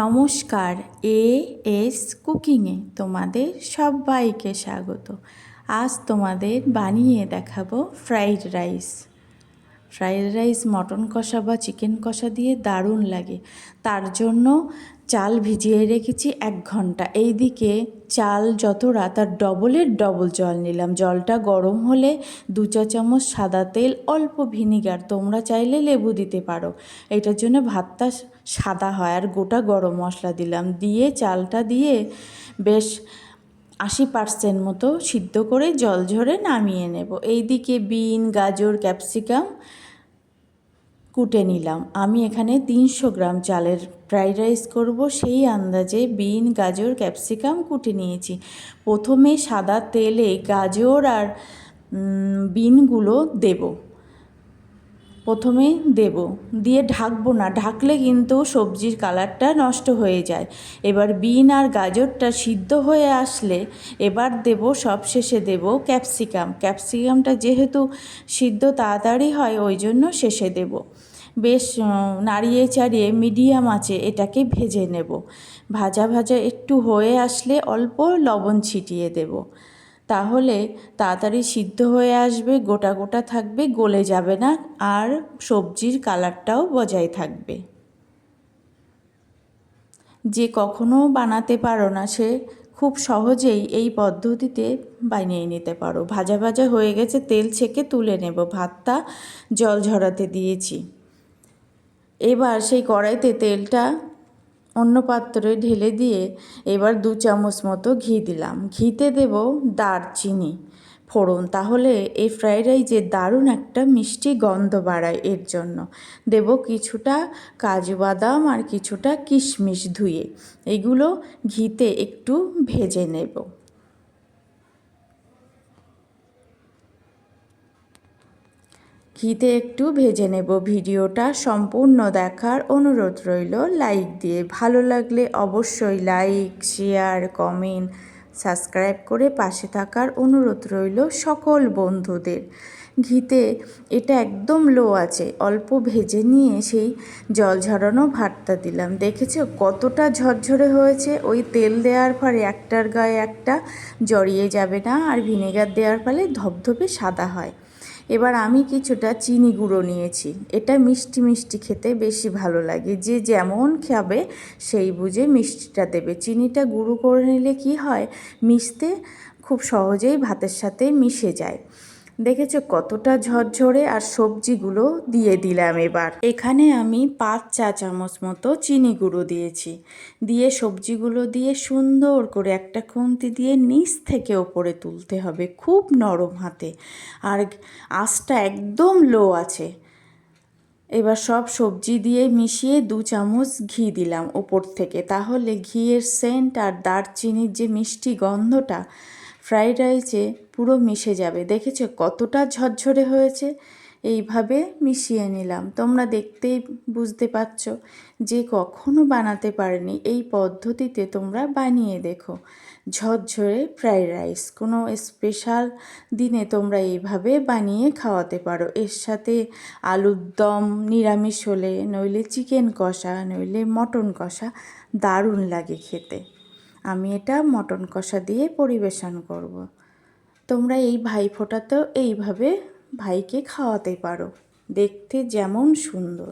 নমস্কার, A S কুকিংয়ে তোমাদের সবাইকে স্বাগত। আজ তোমাদের বানিয়ে দেখাবো fried rice. Fried rice mutton কষা বা চিকেন কষা দিয়ে দারুণ লাগে। তার জন্য চাল ভিজিয়ে রেখেছি এক ঘণ্টা। এইদিকে চাল যতটা তার ডবলের ডবল জল নিলাম। জলটা গরম হলে দু চা চামচ সাদা তেল, অল্প ভিনিগার। তোমরা চাইলে লেবু দিতে পারো। এটার জন্য ভাতটা সাদা হয়, আর গোটা গরম মশলা দিলাম। দিয়ে চালটা দিয়ে বেশ আশি পার্সেন্ট মতো সিদ্ধ করে জল ঝরে নামিয়ে নেব। এইদিকে বিন, গাজর, ক্যাপসিকাম কুটে নিলাম। আমি এখানে তিনশো গ্রাম চালের ফ্রাইড রাইস করব। সেই আন্দাজে বিন, গাজর, ক্যাপসিকাম কুটে নিয়েছি। প্রথমে সাদা তেলে গাজর আর বিনগুলো দেবো। প্রথমে দেব। দিয়ে ঢাকবো না। ঢাকলে কিন্তু সবজির কালারটা নষ্ট হয়ে যায়। এবার বিন আর গাজরটা সিদ্ধ হয়ে আসলে এবার দেব সবশেষে দেব ক্যাপসিকাম। ক্যাপসিকামটা যেহেতু সিদ্ধ তাড়াতাড়ি হয়, ওই জন্য শেষে দেব। বেশ নাড়িয়ে চাড়িয়ে মিডিয়াম আছে এটাকে ভেজে নেব। ভাজা ভাজা একটু হয়ে আসলে অল্প লবণ ছিটিয়ে দেব। তাহলে তাড়াতাড়ি সিদ্ধ হয়ে আসবে, গোটা গোটা থাকবে, গলে যাবে না, আর সবজির কালারটাও বজায় থাকবে। যে কখনো বানাতে পারো না সে, খুব সহজেই এই পদ্ধতিতে বানিয়ে নিতে পারো। ভাজা ভাজা হয়ে গেছে, তেল ছেঁকে তুলে নেব। ভাতটা জল ঝরাতে দিয়েছি। এবার সেই কড়াইতে তেলটা অন্য পাত্রে ঢেলে দিয়ে এবার দু চামচ মতো ঘি দিলাম। ঘিতে দেব দারচিনি। ফোড়ন, তাহলে এই ফ্রাইড রাইসে দারুণ একটা মিষ্টি গন্ধ বাড়ায় এর জন্য। দেব কিছুটা কাজু বাদাম আর কিছুটা কিশমিশ ধুয়ে। এগুলো ঘিতে একটু ভেজে নেব। ঘিতে একটু ভেজে নেব। ভিডিওটা সম্পূর্ণ দেখার অনুরোধ রইল। লাইক দিয়ে ভালো লাগলে অবশ্যই লাইক, শেয়ার, কমেন্ট, সাবস্ক্রাইব করে পাশে থাকার অনুরোধ রইল সকল বন্ধুদের। ঘিতে এটা একদম লো আছে, অল্প ভেজে নিয়ে সেই জল ঝরানো ভাতটা দিলাম। দেখেছ কতটা ঝরঝরে হয়েছে? ওই তেল দেওয়ার পরে একটার গায়ে একটা জড়িয়ে যাবে না, আর ভিনেগার দেওয়ার ফলে ধবধবে সাদা হয়। এবার আমি কিছুটা চিনি গুঁড়ো নিয়েছি। এটা মিষ্টি মিষ্টি খেতে বেশি ভালো লাগে। যে যেমন খাবে সেই বুঝে মিষ্টিটা দেবে। চিনিটা গুঁড়ো করে নিলে কি হয়? মিশতে খুব সহজেই ভাতের সাথে মিশে যায়। দেখেছ কতটা ঝরঝরে আর সবজিগুলো দিয়ে দিলাম এবার। এখানে আমি পাঁচ চা চামচ মতো চিনি গুঁড়ো দিয়েছি। দিয়ে সবজিগুলো দিয়ে সুন্দর করে একটা খুন্তি দিয়ে নিচ থেকে ওপরে তুলতে হবে খুব নরম হাতে। আর আঁচটা একদম লো আছে। এবার সব সবজি দিয়ে মিশিয়ে দু চামচ ঘি দিলাম ওপর থেকে। তাহলে ঘিয়ের সেন্ট আর দারচিনির যে মিষ্টি গন্ধটা ফ্রাইড রাইসে পুরো মিশে যাবে। দেখেছ কতটা ঝরঝরে হয়েছে? এইভাবে মিশিয়ে নিলাম। তোমরা দেখতেই বুঝতে পারছ যে কখনো বানাতে পারেনি। এই পদ্ধতিতে তোমরা বানিয়ে দেখো ঝরঝরে ফ্রাইড রাইস। কোনো স্পেশাল দিনে তোমরা এইভাবে বানিয়ে খাওয়াতে পারো। এর সাথে আলুর দম, নিরামিষ হলে, নইলে চিকেন কষা, নইলে মটন কষা দারুণ লাগে খেতে। আমি এটা মটন কষা দিয়ে পরিবেশন করব। তোমরা এই ভাইফোঁটাতেও এইভাবে ভাইকে খাওয়াতে পারো দেখতে যেমন সুন্দর